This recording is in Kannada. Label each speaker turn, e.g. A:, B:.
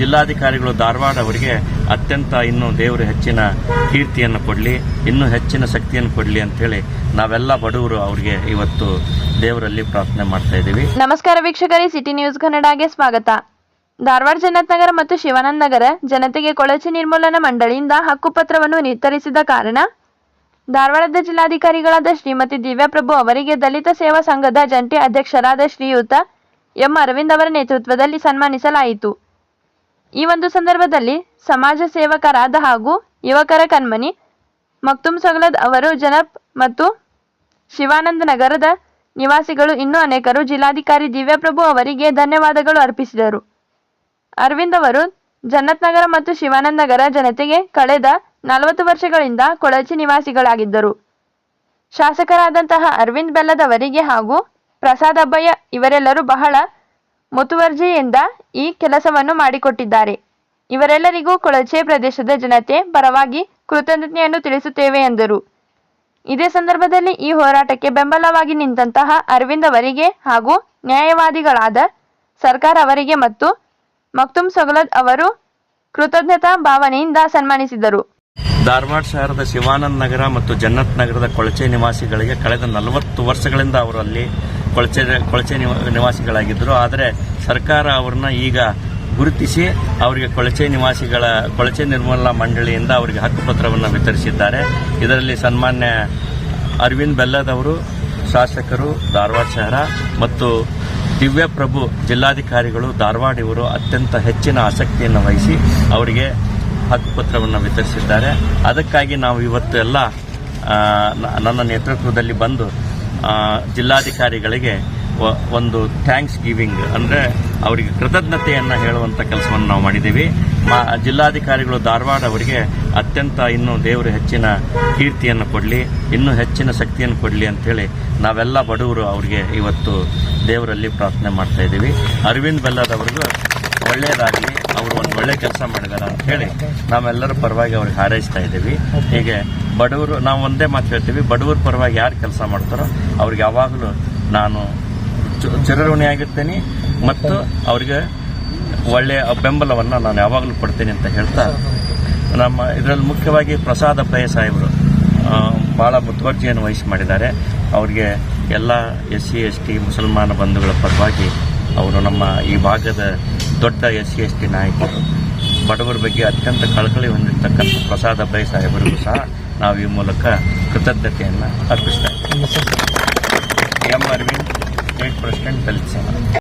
A: ಜಿಲ್ಲಾಧಿಕಾರಿಗಳು ಧಾರವಾಡ ಅವರಿಗೆ ಅತ್ಯಂತ ಇನ್ನೂ ದೇವರು ಹೆಚ್ಚಿನ ಕೀರ್ತಿಯನ್ನು ಕೊಡಲಿ, ಇನ್ನೂ ಹೆಚ್ಚಿನ ಶಕ್ತಿಯನ್ನು ಕೊಡಲಿ ಅಂತೇಳಿ ನಾವೆಲ್ಲ ಬಡವರು ಅವರಿಗೆ ಇವತ್ತು ದೇವರಲ್ಲಿ ಪ್ರಾರ್ಥನೆ ಮಾಡ್ತಾ ಇದ್ದೀವಿ.
B: ನಮಸ್ಕಾರ ವೀಕ್ಷಕರೇ, ಸಿಟಿ ನ್ಯೂಸ್ ಕನ್ನಡಗೆ ಸ್ವಾಗತ. ಧಾರವಾಡ ಜನತ್ ನಗರ ಮತ್ತು ಶಿವಾನಂದ ನಗರ ಜನತೆಗೆ ಕೊಳಚೆ ನಿರ್ಮೂಲನಾ ಮಂಡಳಿಯಿಂದ ಹಕ್ಕುಪತ್ರವನ್ನು ನಿರ್ಧರಿಸಿದ ಕಾರಣ ಧಾರವಾಡದ ಜಿಲ್ಲಾಧಿಕಾರಿಗಳಾದ ಶ್ರೀಮತಿ ದಿವ್ಯಾಪ್ರಭು ಅವರಿಗೆ ದಲಿತ ಸೇವಾ ಸಂಘದ ಜಂಟಿ ಅಧ್ಯಕ್ಷರಾದ ಶ್ರೀಯುತ ಎಂ ಅರವಿಂದ್ ಅವರ ನೇತೃತ್ವದಲ್ಲಿ ಸನ್ಮಾನಿಸಲಾಯಿತು. ಈ ಒಂದು ಸಂದರ್ಭದಲ್ಲಿ ಸಮಾಜ ಸೇವಕರಾದ ಹಾಗೂ ಯುವಕರ ಕಣ್ಮನಿ ಮಕ್ತುಮ್ ಸಗಲದ್ ಅವರು, ಜನಪ್ ಮತ್ತು ಶಿವಾನಂದ ನಗರದ ನಿವಾಸಿಗಳು, ಇನ್ನೂ ಅನೇಕರು ಜಿಲ್ಲಾಧಿಕಾರಿ ದಿವ್ಯಪ್ರಭು ಅವರಿಗೆ ಧನ್ಯವಾದಗಳು ಅರ್ಪಿಸಿದರು. ಅರವಿಂದ್ ಅವರು ಜನ್ನತ್ ನಗರ ಮತ್ತು ಶಿವಾನಂದ ನಗರ ಜನತೆಗೆ ಕಳೆದ ನಲವತ್ತು ವರ್ಷಗಳಿಂದ ಕೊಳಚಿ ನಿವಾಸಿಗಳಾಗಿದ್ದರು. ಶಾಸಕರಾದಂತಹ ಅರವಿಂದ್ ಬೆಲ್ಲದವರಿಗೆ ಹಾಗೂ ಪ್ರಸಾದ್ ಅಬ್ಬಯ್ಯ ಇವರೆಲ್ಲರೂ ಬಹಳ ಮುತುವರ್ಜಿಯಿಂದ ಈ ಕೆಲಸವನ್ನು ಮಾಡಿಕೊಟ್ಟಿದ್ದಾರೆ. ಇವರೆಲ್ಲರಿಗೂ ಕೊಳಚೆ ಪ್ರದೇಶದ ಜನತೆ ಪರವಾಗಿ ಕೃತಜ್ಞತೆಯನ್ನು ತಿಳಿಸುತ್ತೇವೆ ಎಂದರು. ಇದೇ ಸಂದರ್ಭದಲ್ಲಿ ಈ ಹೋರಾಟಕ್ಕೆ ಬೆಂಬಲವಾಗಿ ನಿಂತಹ ಅರವಿಂದ್ ಅವರಿಗೆ ಹಾಗೂ ನ್ಯಾಯವಾದಿಗಳಾದ ಸರ್ಕಾರ ಅವರಿಗೆ ಮತ್ತು ಮಕ್ತುಮ್ ಸೊಗಲದ್ ಅವರು ಕೃತಜ್ಞತಾ ಭಾವನೆಯಿಂದ ಸನ್ಮಾನಿಸಿದರು.
A: ಧಾರವಾಡ ಶಹರದ ಶಿವಾನಂದ ನಗರ ಮತ್ತು ಜನ್ನತ್ ನಗರದ ಕೊಳಚೆ ನಿವಾಸಿಗಳಿಗೆ ಕಳೆದ ನಲವತ್ತು ವರ್ಷಗಳಿಂದ ಅವರಲ್ಲಿ ಕೊಳಚೆ ಕೊಳಚೆ ನಿವ- ನಿವಾಸಿಗಳಾಗಿದ್ದರು. ಆದರೆ ಸರ್ಕಾರ ಅವ್ರನ್ನ ಈಗ ಗುರುತಿಸಿ ಅವರಿಗೆ ಕೊಳಚೆ ನಿವಾಸಿಗಳ, ಕೊಳಚೆ ನಿರ್ಮೂಲನಾ ಮಂಡಳಿಯಿಂದ ಅವರಿಗೆ ಹಕ್ಕುಪತ್ರವನ್ನು ವಿತರಿಸಿದ್ದಾರೆ. ಇದರಲ್ಲಿ ಸನ್ಮಾನ್ಯ ಅರವಿಂದ್ ಬೆಲ್ಲದವರು ಶಾಸಕರು ಧಾರವಾಡ ಶಹರ ಮತ್ತು ದಿವ್ಯಪ್ರಭು ಜಿಲ್ಲಾಧಿಕಾರಿಗಳು ಧಾರವಾಡ ಇವರು ಅತ್ಯಂತ ಹೆಚ್ಚಿನ ಆಸಕ್ತಿಯನ್ನು ವಹಿಸಿ ಅವರಿಗೆ ಹಕ್ಕುಪತ್ರವನ್ನು ವಿತರಿಸಿದ್ದಾರೆ. ಅದಕ್ಕಾಗಿ ನಾವು ಇವತ್ತು ಎಲ್ಲ ನನ್ನ ನೇತೃತ್ವದಲ್ಲಿ ಬಂದು ಜಿಲ್ಲಾಧಿಕಾರಿಗಳಿಗೆ ಒಂದು ಥ್ಯಾಂಕ್ಸ್ ಗಿವಿಂಗ್ ಅಂದರೆ ಅವರಿಗೆ ಕೃತಜ್ಞತೆಯನ್ನು ಹೇಳುವಂಥ ಕೆಲಸವನ್ನು ನಾವು ಮಾಡಿದ್ದೀವಿ. ಜಿಲ್ಲಾಧಿಕಾರಿಗಳು ಧಾರವಾಡ ಅವರಿಗೆ ಅತ್ಯಂತ ಇನ್ನೂ ದೇವರು ಹೆಚ್ಚಿನ ಕೀರ್ತಿಯನ್ನು ಕೊಡಲಿ, ಇನ್ನೂ ಹೆಚ್ಚಿನ ಶಕ್ತಿಯನ್ನು ಕೊಡಲಿ ಅಂಥೇಳಿ ನಾವೆಲ್ಲ ಬಡವರು ಅವರಿಗೆ ಇವತ್ತು ದೇವರಲ್ಲಿ ಪ್ರಾರ್ಥನೆ ಮಾಡ್ತಾ ಇದ್ದೀವಿ. ಅರವಿಂದ್ ಬೆಲ್ಲದವ್ರಿಗೂ ಒಳ್ಳೆಯದಾಗಲಿ, ಅವರು ಒಂದು ಒಳ್ಳೆ ಕೆಲಸ ಅಂತ ಹೇಳಿ ನಾವೆಲ್ಲರೂ ಪರವಾಗಿ ಅವ್ರಿಗೆ ಹಾರೈಸ್ತಾ ಇದ್ದೀವಿ. ಹೀಗೆ ಬಡವರು, ನಾವು ಒಂದೇ ಮಾತು ಹೇಳ್ತೀವಿ, ಬಡವರ ಪರವಾಗಿ ಯಾರು ಕೆಲಸ ಮಾಡ್ತಾರೋ ಅವ್ರಿಗೆ ಯಾವಾಗಲೂ ನಾನು ಚಿರಋಣಿ ಆಗಿರ್ತೇನೆ ಮತ್ತು ಅವರಿಗೆ ಒಳ್ಳೆಯ ಬೆಂಬಲವನ್ನು ನಾನು ಯಾವಾಗಲೂ ಕೊಡ್ತೇನೆ ಅಂತ ಹೇಳ್ತಾ ನಮ್ಮ ಇದರಲ್ಲಿ ಮುಖ್ಯವಾಗಿ ಪ್ರಸಾದ ಅಪ್ಪಯ್ಯ ಸಾಹೇಬರು ಭಾಳ ಮುತುವರ್ಜಿಯನ್ನು ವಹಿಸಿ ಮಾಡಿದ್ದಾರೆ. ಅವರಿಗೆ ಎಲ್ಲ ಎಸ್ ಸಿ, ಎಸ್ ಟಿ, ಮುಸಲ್ಮಾನ ಬಂಧುಗಳ ಪರವಾಗಿ ಅವರು ನಮ್ಮ ಈ ಭಾಗದ ದೊಡ್ಡ ಎಸ್ ಸಿ, ಎಸ್ ಟಿ ನಾಯಕರು. ಬಡವರ ಬಗ್ಗೆ ಅತ್ಯಂತ ಕಳಕಳಿ ಹೊಂದಿರತಕ್ಕಂಥ ಪ್ರಸಾದ ಬೈ ಸಾಹೇಬರಿಗೂ ಸಹ ನಾವು ಈ ಮೂಲಕ ಕೃತಜ್ಞತೆಯನ್ನು ಅರ್ಪಿಸ್ತಾ ಇದ್ದೀವಿ. M Arvind state president Dalit